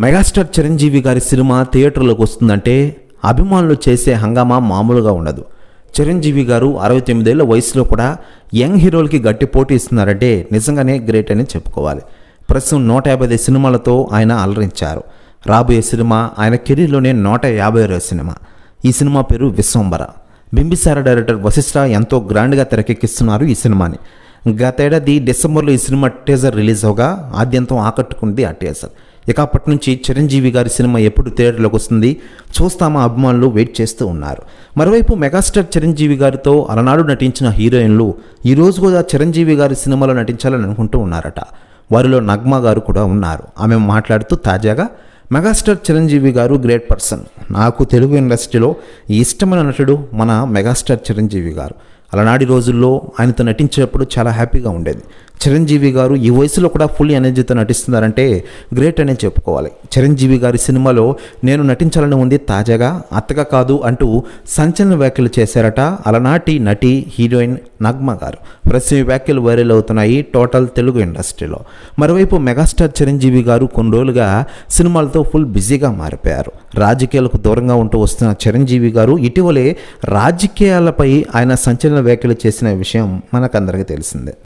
Megastar Chiranjeevi గారి cinema థియేటర్లోకి వస్తుందంటే అభిమానులు చేసే హంగామా మామూలుగా ఉండదు. చిరంజీవి గారు అరవై తొమ్మిదేళ్ళ వయసులో కూడా యంగ్ హీరోలకి గట్టి పోటీ ఇస్తున్నారంటే నిజంగానే గ్రేట్ అని చెప్పుకోవాలి. ప్రస్తుతం నూట యాభై ఐదు సినిమాలతో ఆయన అలరించారు. రాబోయే సినిమా ఆయన కెరీర్లోనే నూట యాభై సినిమా. ఈ సినిమా పేరు విశ్వంబర. బింబిసార డైరెక్టర్ వశిష్ఠ ఎంతో గ్రాండ్గా తెరకెక్కిస్తున్నారు ఈ సినిమాని. గతేడాది డిసెంబర్లో ఈ సినిమా టీజర్ రిలీజ్ అవగా ఆద్యంతం ఆకట్టుకుంది ఆ టీజర్ ఇక అప్పటి నుంచి చిరంజీవి గారి సినిమా ఎప్పుడు థియేటర్లోకి వస్తుంది చూస్తామా అభిమానులు వెయిట్ చేస్తూ ఉన్నారు. మరోవైపు మెగాస్టార్ చిరంజీవి గారితో అలనాడు నటించిన హీరోయిన్లు ఈ రోజు కూడా చిరంజీవి గారి సినిమాలో నటించాలని అనుకుంటూ ఉన్నారట. వారిలో నగ్మా గారు కూడా ఉన్నారు. ఆమె మాట్లాడుతూ తాజాగా మెగాస్టార్ చిరంజీవి గారు గ్రేట్ పర్సన్. నాకు తెలుగు ఇండస్ట్రీలో ఇష్టమైన నటుడు మన మెగాస్టార్ చిరంజీవి గారు. అలనాటి రోజుల్లో ఆయనతో నటించేటప్పుడు చాలా హ్యాపీగా ఉండేది. చిరంజీవి గారు ఈ వయసులో కూడా ఫుల్ ఎనర్జీతో నటిస్తున్నారంటే గ్రేట్ అనే చెప్పుకోవాలి. చిరంజీవి గారి సినిమాలో నేను నటించాలని ఉంది తాజాగా అత్తగా కాదు అంటూ సంచలన వ్యాఖ్యలు చేశారట అలనాటి నటి హీరోయిన్ నగ్మ గారు. ప్రస్తుతం వ్యాఖ్యలు వైరల్ అవుతున్నాయి టోటల్ తెలుగు ఇండస్ట్రీలో. మరోవైపు మెగాస్టార్ చిరంజీవి గారు కొన్ని రోజులుగా సినిమాలతో ఫుల్ బిజీగా మారిపోయారు. రాజకీయాలకు దూరంగా ఉంటూ వస్తున్న చిరంజీవి గారు ఇటీవలే రాజకీయాలపై ఆయన సంచలన వ్యాఖ్యలు చేసిన విషయం మనకందరికీ తెలిసిందే.